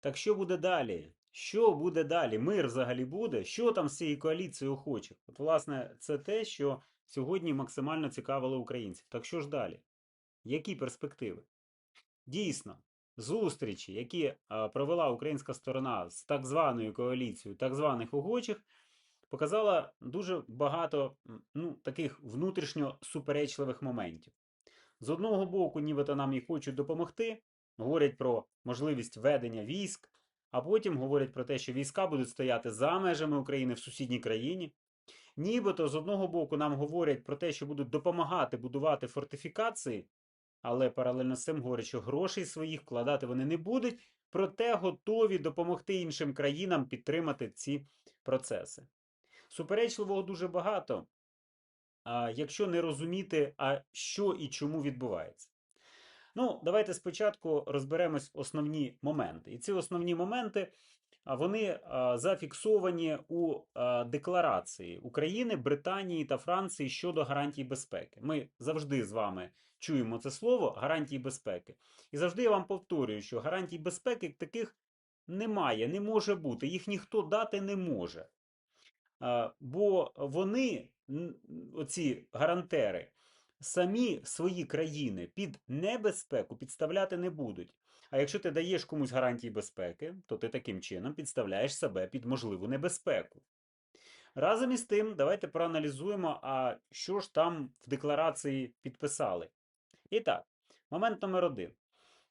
Так що буде далі? Що буде далі? Мир взагалі буде? Що там з цією коаліцією охочих? От, власне, це те, що сьогодні максимально цікавило українців. Так що ж далі? Які перспективи? Дійсно, зустрічі, які провела українська сторона з так званою коаліцією так званих охочих, показала дуже багато ну, таких внутрішньо суперечливих моментів. З одного боку, нібито нам і хочуть допомогти, говорять про можливість ведення військ, а потім говорять про те, що війська будуть стояти за межами України в сусідній країні. Нібито з одного боку нам говорять про те, що будуть допомагати будувати фортифікації, але паралельно з цим говорять, що грошей своїх вкладати вони не будуть, проте готові допомогти іншим країнам підтримати ці процеси. Суперечливого дуже багато, якщо не розуміти, а що і чому відбувається. Ну, давайте спочатку розберемось основні моменти. І ці основні моменти вони зафіксовані у декларації України, Британії та Франції щодо гарантій безпеки. Ми завжди з вами чуємо це слово гарантії безпеки. І завжди я вам повторюю, що гарантій безпеки таких немає, не може бути. Їх ніхто дати не може. Бо вони, оці гарантери, самі свої країни під небезпеку підставляти не будуть. А якщо ти даєш комусь гарантії безпеки, то ти таким чином підставляєш себе під можливу небезпеку. Разом із тим, давайте проаналізуємо, а що ж там в декларації підписали. І так, момент номер один.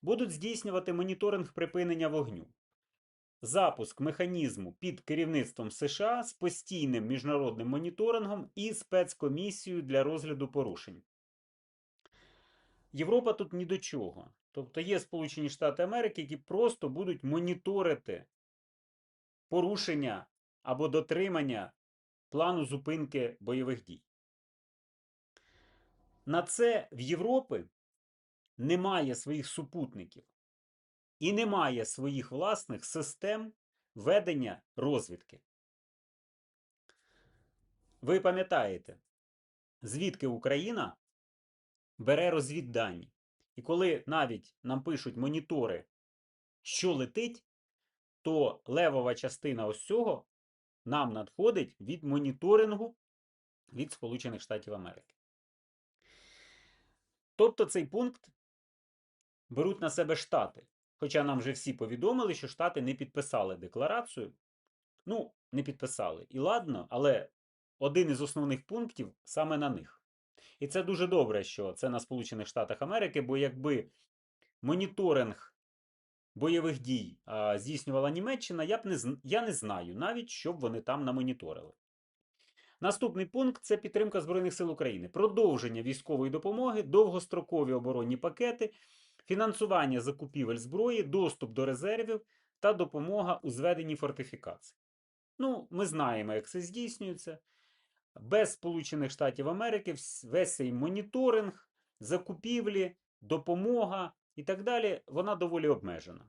Будуть здійснювати моніторинг припинення вогню. Запуск механізму під керівництвом США з постійним міжнародним моніторингом і спецкомісією для розгляду порушень. Європа тут ні до чого. Тобто є Сполучені Штати Америки, які просто будуть моніторити порушення або дотримання плану зупинки бойових дій. На це в Європі немає своїх супутників і немає своїх власних систем ведення розвідки. Ви пам'ятаєте, звідки Україна бере розвіддані. І коли навіть нам пишуть монітори, що летить, то левова частина ось цього нам надходить від моніторингу від Сполучених Штатів Америки. Тобто цей пункт беруть на себе Штати. Хоча нам вже всі повідомили, що Штати не підписали декларацію. Ну, не підписали. І ладно, але один із основних пунктів саме на них. І це дуже добре, що це на Сполучених Штатах Америки, бо якби моніторинг бойових дій а, здійснювала Німеччина, я б не я не знаю навіть, що б вони там намоніторили. Наступний пункт це підтримка Збройних сил України, продовження військової допомоги, довгострокові оборонні пакети, фінансування закупівель зброї, доступ до резервів та допомога у зведенні фортифікацій. Ну, ми знаємо, як це здійснюється. Без Сполучених Штатів Америки весь цей моніторинг, закупівлі, допомога і так далі, вона доволі обмежена.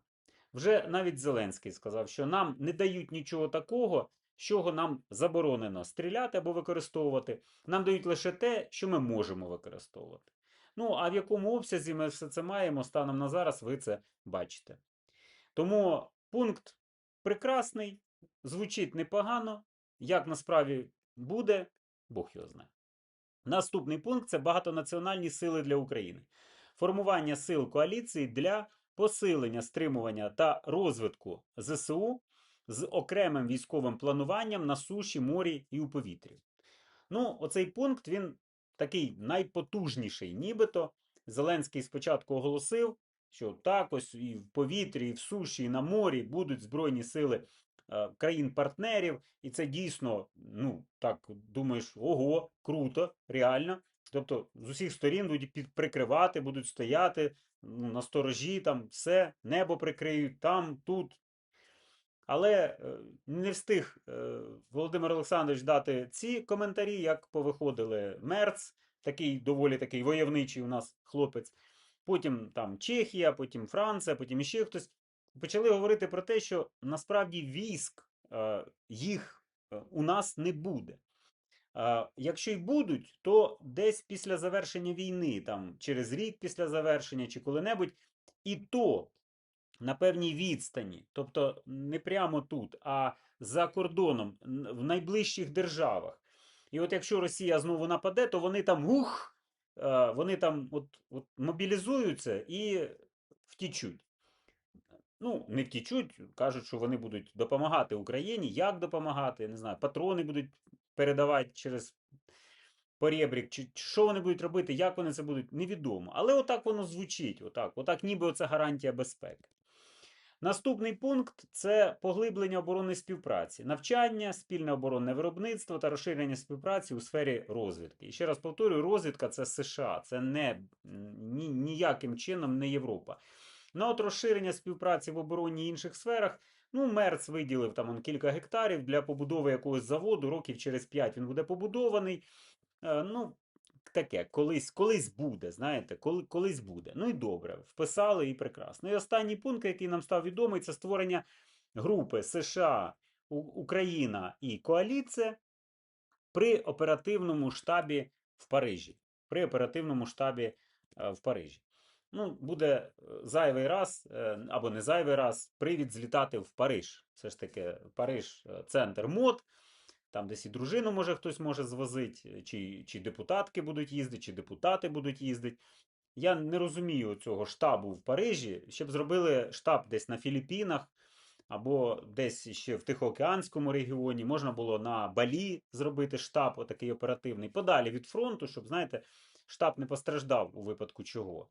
Вже навіть Зеленський сказав, що нам не дають нічого такого, чого нам заборонено стріляти або використовувати. Нам дають лише те, що ми можемо використовувати. Ну, а в якому обсязі ми все це маємо станом на зараз, ви це бачите. Тому пункт прекрасний, звучить непогано. Як насправді буде, Бог його знає. Наступний пункт це багатонаціональні сили для України. Формування сил коаліції для посилення стримування та розвитку ЗСУ з окремим військовим плануванням на суші, морі і у повітрі. Ну, оцей пункт він такий найпотужніший, нібито. Зеленський спочатку оголосив, що так ось і в повітрі, і в суші, і на морі будуть збройні сили країн-партнерів, і це дійсно, ну так думаєш, ого, круто, реально. Тобто з усіх сторін будуть прикривати, будуть стояти ну, на сторожі, там все, небо прикриють, там, тут. Але е, не встиг е, Володимир Олександрович дати ці коментарі, як повиходили Мерц, такий доволі такий войовничий у нас хлопець. Потім там Чехія, потім Франція, потім іще хтось. Почали говорити про те, що насправді військ е, їх е, у нас не буде. Е, Якщо й будуть, то десь після завершення війни, там через рік після завершення чи коли-небудь, і то на певній відстані, тобто не прямо тут, а за кордоном, в найближчих державах. І от якщо Росія знову нападе, то вони там ух, вони там от, от мобілізуються і втічуть. Ну, не втічуть, кажуть, що вони будуть допомагати Україні. Як допомагати? Я не знаю, патрони будуть передавати через порєбрік, чи що вони будуть робити, як вони це будуть, невідомо. Але отак воно звучить, отак, отак ніби оце гарантія безпеки. Наступний пункт це поглиблення оборонної співпраці, навчання, спільне оборонне виробництво та розширення співпраці у сфері розвідки. І ще раз повторюю, розвідка це США, це не ні, ніяким чином не Європа. На от розширення співпраці в обороні і інших сферах. Ну, Мерц виділив там он, кілька гектарів для побудови якогось заводу, років через 5 він буде побудований. Е, ну, таке, колись, колись буде, знаєте, коли, колись буде. Ну і добре, вписали і прекрасно. І останній пункт, який нам став відомий, це створення групи США, Україна і коаліція при оперативному штабі в Парижі. При оперативному штабі е, в Парижі. Ну, буде е, зайвий раз, е, або не зайвий раз, привід злітати в Париж. Все ж таки, Париж е, центр мод. Там десь і дружину, може, хтось може звозити, чи, чи депутатки будуть їздити, чи депутати будуть їздити. Я не розумію цього штабу в Парижі, щоб зробили штаб десь на Філіппінах, або десь ще в Тихоокеанському регіоні. Можна було на Балі зробити штаб, отакий оперативний, подалі від фронту, щоб, знаєте, штаб не постраждав у випадку чого.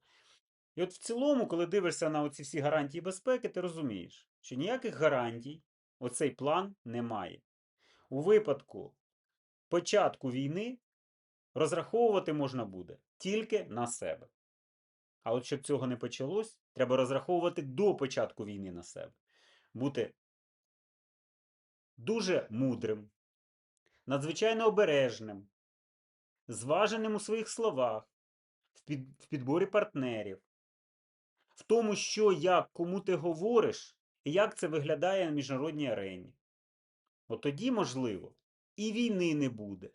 І от в цілому, коли дивишся на оці всі гарантії безпеки, ти розумієш, що ніяких гарантій оцей план не має. У випадку початку війни розраховувати можна буде тільки на себе. А от щоб цього не почалось, треба розраховувати до початку війни на себе. Бути дуже мудрим, надзвичайно обережним, зваженим у своїх словах, в підборі партнерів, в тому, що як кому ти говориш, і як це виглядає на міжнародній арені. От тоді, можливо, і війни не буде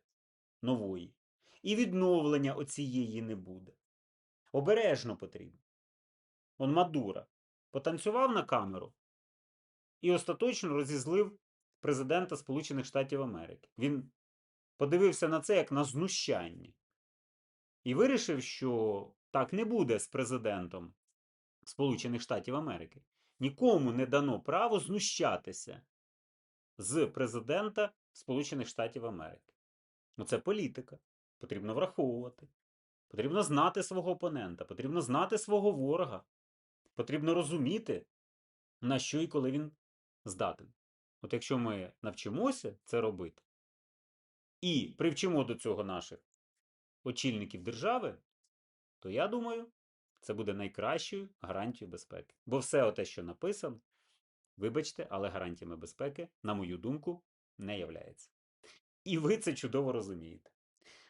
нової, і відновлення оцієї не буде. Обережно потрібно. Он Мадура потанцював на камеру і остаточно розізлив президента Сполучених Штатів Америки. Він подивився на це як на знущання. І вирішив, що так не буде з президентом Сполучених Штатів Америки. Нікому не дано право знущатися з президента Сполучених Штатів Америки. Ну, це політика. Потрібно враховувати. Потрібно знати свого опонента, потрібно знати свого ворога. Потрібно розуміти, на що і коли він здатен. От якщо ми навчимося це робити і привчимо до цього наших очільників держави, то я думаю, це буде найкращою гарантією безпеки. Бо все те, що написано, вибачте, але гарантіями безпеки, на мою думку, не являється. І ви це чудово розумієте.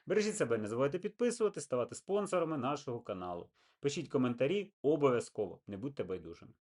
Бережіть себе, не забувайте підписувати, ставати спонсорами нашого каналу. Пишіть коментарі обов'язково, не будьте байдужими.